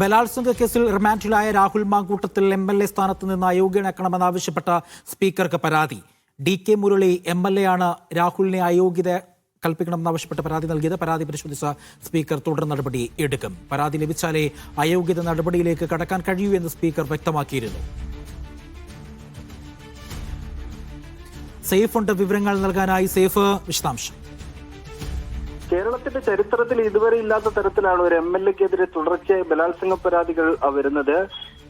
ബലാത്സംഗ കേസിൽ റിമാൻഡിലായ Rahul Mankoottathil M L A സ്ഥാനത്ത് നിന്ന് അയോഗ്യനാക്കണമെന്നാവശ്യപ്പെട്ട സ്പീക്കർക്ക് പരാതി. D K Murali M L A ആണ് രാഹുലിനെ അയോഗ്യത കൽപ്പിക്കണമെന്നാവശ്യപ്പെട്ട് പരാതി നൽകിയത്. പരാതി പരിശോധിച്ച സ്പീക്കർ തുടർ നടപടി എടുക്കും. പരാതി ലഭിച്ചാലേ അയോഗ്യത നടപടിയിലേക്ക് കടക്കാൻ കഴിയൂ എന്ന് സ്പീക്കർ വ്യക്തമാക്കിയിരുന്നു. സേഫ് ഉണ്ട് വിവരങ്ങൾ നൽകാനായി സേഫ് വിശദാംശം. കേരളത്തിന്റെ ചരിത്രത്തിൽ ഇതുവരെ ഇല്ലാത്ത തരത്തിലാണ് ഒരു എം എൽ എക്കെതിരെ തുടർച്ചയായി ബലാത്സംഗ പരാതികൾ വരുന്നത്.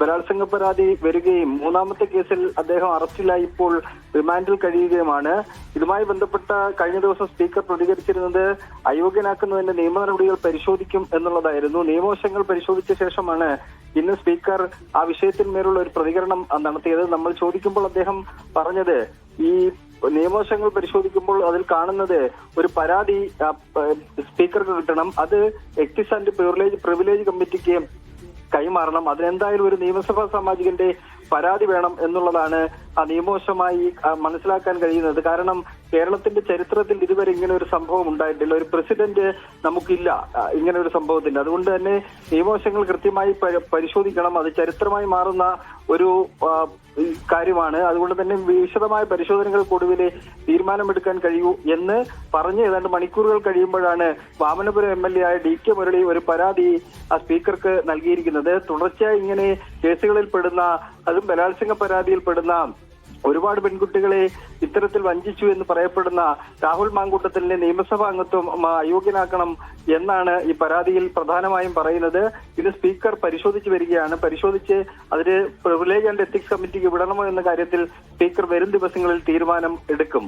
ബലാത്സംഗ പരാതി വരികയും മൂന്നാമത്തെ കേസിൽ അദ്ദേഹം അറസ്റ്റിലായി ഇപ്പോൾ റിമാൻഡിൽ കഴിയുകയുമാണ്. ഇതുമായി ബന്ധപ്പെട്ട കഴിഞ്ഞ ദിവസം സ്പീക്കർ പ്രതികരിച്ചിരുന്നത് അയോഗ്യനാക്കുന്നതിന്റെ നിയമ നടപടികൾ പരിശോധിക്കും എന്നുള്ളതായിരുന്നു. നിയമവശങ്ങൾ പരിശോധിച്ച ശേഷമാണ് ഇന്ന് സ്പീക്കർ ആ വിഷയത്തിന്മേലുള്ള ഒരു പ്രതികരണം നടത്തിയത്. നമ്മൾ ചോദിക്കുമ്പോൾ അദ്ദേഹം പറഞ്ഞത് ഈ നിയമവശങ്ങൾ പരിശോധിക്കുമ്പോൾ അതിൽ കാണുന്നത് ഒരു പരാതി സ്പീക്കർക്ക് കിട്ടണം. അത് എക്സിസ് ആൻഡ് പ്രിവിലേജ് പ്രിവിലേജ് കമ്മിറ്റിക്ക് കൈമാറണം. അതിനെന്തായാലും ഒരു നിയമസഭാ സാമാജികന്റെ പരാതി വേണം എന്നുള്ളതാണ് നിയമവശമായി മനസ്സിലാക്കാൻ കഴിയുന്നത്. കാരണം കേരളത്തിന്റെ ചരിത്രത്തിൽ ഇതുവരെ ഇങ്ങനെ ഒരു സംഭവം ഉണ്ടായിട്ടില്ല. ഒരു പ്രസിഡന്റ് നമുക്കില്ല ഇങ്ങനെ ഒരു സംഭവത്തിന്റെ അതുകൊണ്ട് തന്നെ നിയമവശങ്ങൾ കൃത്യമായി പരിശോധിക്കണം. അത് ചരിത്രമായി മാറുന്ന ഒരു കാര്യമാണ്. അതുകൊണ്ട് തന്നെ വിശദമായ പരിശോധനകൾക്കൊടുവിൽ തീരുമാനമെടുക്കാൻ കഴിയൂ എന്ന് പറഞ്ഞ് ഏതാണ്ട് മണിക്കൂറുകൾ കഴിയുമ്പോഴാണ് വാമനപുരം എം എൽ എ ആയ ഡി കെ മുരളി ഒരു പരാതി സ്പീക്കർക്ക് നൽകിയിരിക്കുന്നത്. തുടർച്ചയായി ഇങ്ങനെ കേസുകളിൽ പെടുന്ന അതും ബലാത്സംഗ പരാതിയിൽ പെടുന്ന ഒരുപാട് പെൺകുട്ടികളെ ഇത്തരത്തിൽ വഞ്ചിച്ചു എന്ന് പറയപ്പെടുന്ന രാഹുൽ മാങ്കൂട്ടത്തിലെ നിയമസഭാ അംഗത്വം അയോഗ്യനാക്കണം എന്നാണ് ഈ പരാതിയിൽ പ്രധാനമായും പറയുന്നത്. ഇത് സ്പീക്കർ പരിശോധിച്ചു വരികയാണ്. പരിശോധിച്ച് അതിന് പ്രിവിലേജ് ആൻഡ് എത്തിക്സ് കമ്മിറ്റിക്ക് വിടണമോ എന്ന കാര്യത്തിൽ സ്പീക്കർ വരും ദിവസങ്ങളിൽ തീരുമാനം എടുക്കും.